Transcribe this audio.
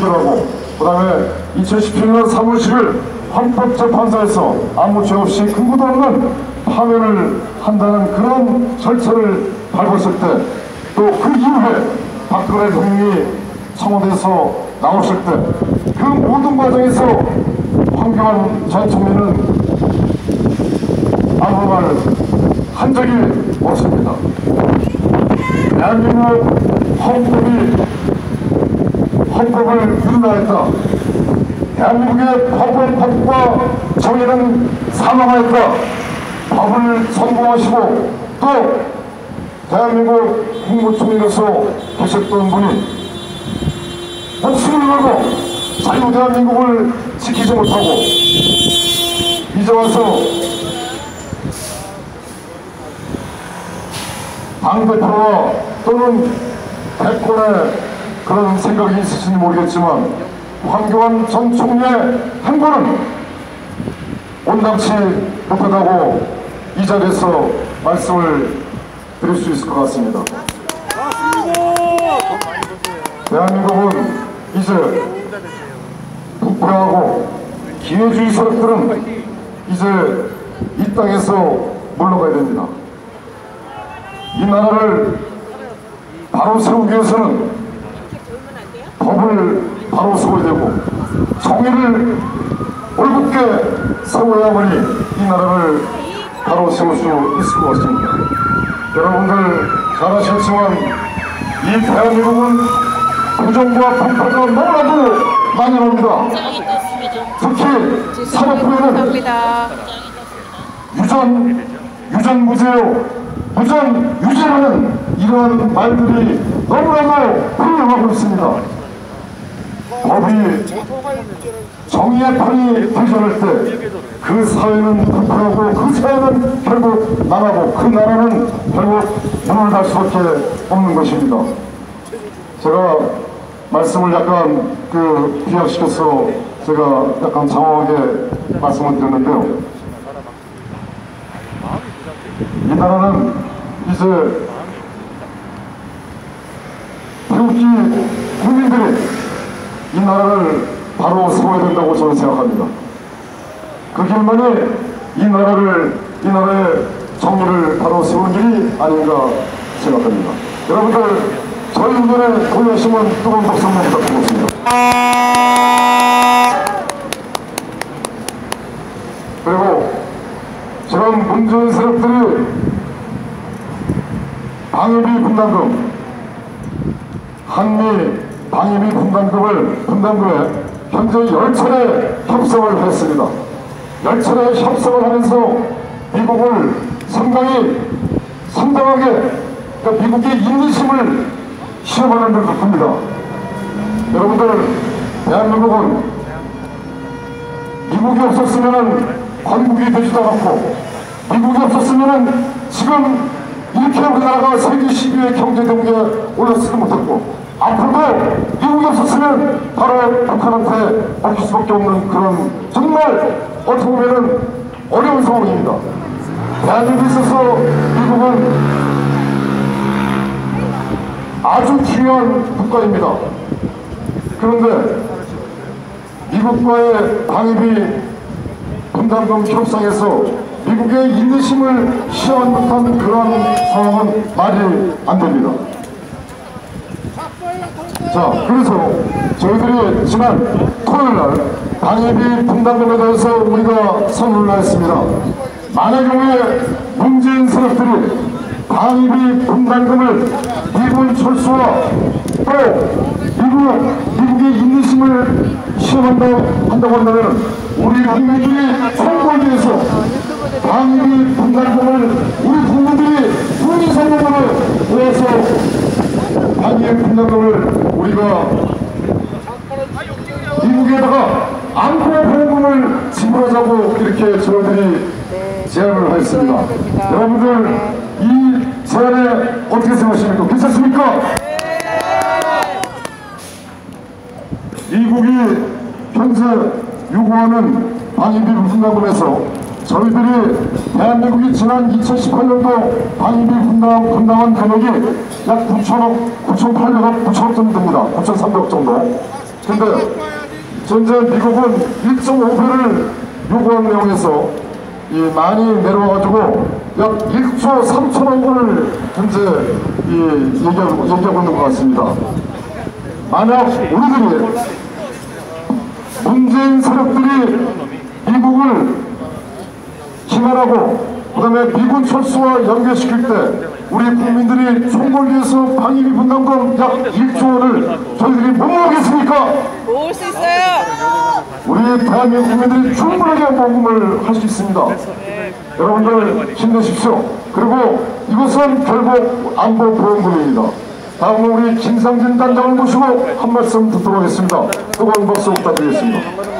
표결하고 그 다음에 2017년 3월 10일 헌법재판소에서 아무 죄 없이 근거도 없는 파면을 한다는 그런 절차를 밟았을 때 또 그 이후에 박근혜 대통령이 청와대에서 나오실 때그 모든 과정에서 황교안 전 총리는 아무 말 한 적이 없습니다. 대한민국 헌법이 헌법을 위반했다. 대한민국의 법은 법과 정의는 사망하였다. 법을 선봉하시고 또 대한민국 국무총리로서 계셨던 분이 목숨을 걸고 자유 대한민국을 지키지 못하고 이제 와서 당대표와 또는 대권의 그런 생각이 있으신지 모르겠지만 황교안 전 총리의 행보는 온당치 못하다고 이 자리에서 말씀을 드릴 수 있을 것 같습니다. 대한민국은 이제 부패하고 기회주의 세력들은 이제 이 땅에서 물러가야 됩니다. 이 나라를 바로 세우기 위해서는 법을 바로 세워야 되고 정의를 올곧게 세워야만이 이 나라를 바로 세울 수 있을 것 같습니다. 여러분들 잘 아시겠지만 이 대한민국은 부정과 폭파가 너무나도 많이 납니다. 특히 산업부에는. 유전, 유전무죄요, 무전 유죄라는 이러한 말들이 너무나도 흘러가고 있습니다. 정의의 판이 되전할 때 그 사회는 불패하고 그 사회는 결국 망하고 그 나라는 결국 문을 닫 수밖에 없는 것입니다. 제가 말씀을 약간 그 비약시켜서 제가 약간 장황하게 말씀을 드렸는데요. 이 나라는 이제 태극기 국민들이 이 나라를 바로 세워야 된다고 저는 생각합니다. 그 길만이 이 나라를, 이 나라의 정의를 바로 세우는 길이 아닌가 생각합니다. 여러분들, 저희 의견에 동의하시면 뜨거운 박수 한번 부탁드리겠습니다. 그리고 저런 문재인 세력들이 방위비 분담금, 한미 방위비 분담금을 분담금에 현재 10차례 협상을 했습니다. 10차례 협상을 하면서 미국을 상당히 상당하게 그러니까 미국의 인내심을 시험하는 듯 같습니다. 여러분들 대한민국은 미국이 없었으면 건국이 되지도 않았고 미국이 없었으면 지금 이렇게 우리나라가 세계 10위의 경제 동기에 올랐지도 못했고 앞으로도 없었으면 바로 북한한테 먹힐 수밖에 없는 그런 정말 어떻게 보면 어려운 상황입니다. 대한민국에 있어서 미국은 아주 중요한 국가입니다. 그런데 미국과의 방위비 분담금 협상에서 미국의 인내심을 시험한 듯한 그런 상황은 말이 안 됩니다. 자, 그래서 저희들이 지난 토요일 날 방위비 분담금에 대해서 우리가 선언을 했습니다. 만약 경우에 문재인 세력들이 방위비 분담금을 미군 철수와 또 미국, 미국의 인내심을 시험한다고 한다고 한다면 우리 국민들이 선거를 위해서 방위비 분담금을 우리 국민들이 국민 선거를 모아서 방위비 분담금을 우리가 미국에다가 안보 보험금을 지불하자고 이렇게 저희들이 제안을 하였습니다. 여러분들 이 제안에 어떻게 생각하십니까? 괜찮습니까? 미국이 현재 요구하는 방위비 분담금에서 저희들이 대한민국이 지난 2018년도 방위비 분담, 분담한 금액이 약 9천억, 9,800억, 9천억 정도 됩니다. 9,300억 정도. 근데 현재 미국은 1.5배를 요구한 내용에서 이 많이 내려와가지고 약 1조 3천억 원을 현재 이 얘기하고, 얘기하고 있는 것 같습니다. 만약 우리들이 문재인 세력들이 기만하고 그 다음에 미군 철수와 연계시킬 때 우리 국민들이 총궐기에서 방위비 분담금 약 1조 원을 저희들이 못 모으겠습니까? 모을 수 있어요. 우리 대한민국 국민들이 충분하게 모금을 할 수 있습니다. 여러분들 힘내십시오. 그리고 이것은 결국 안보 보험금입니다. 다음은 우리 김상진 단장을 모시고 한 말씀 듣도록 하겠습니다. 뜨거운 박수 부탁드리겠습니다.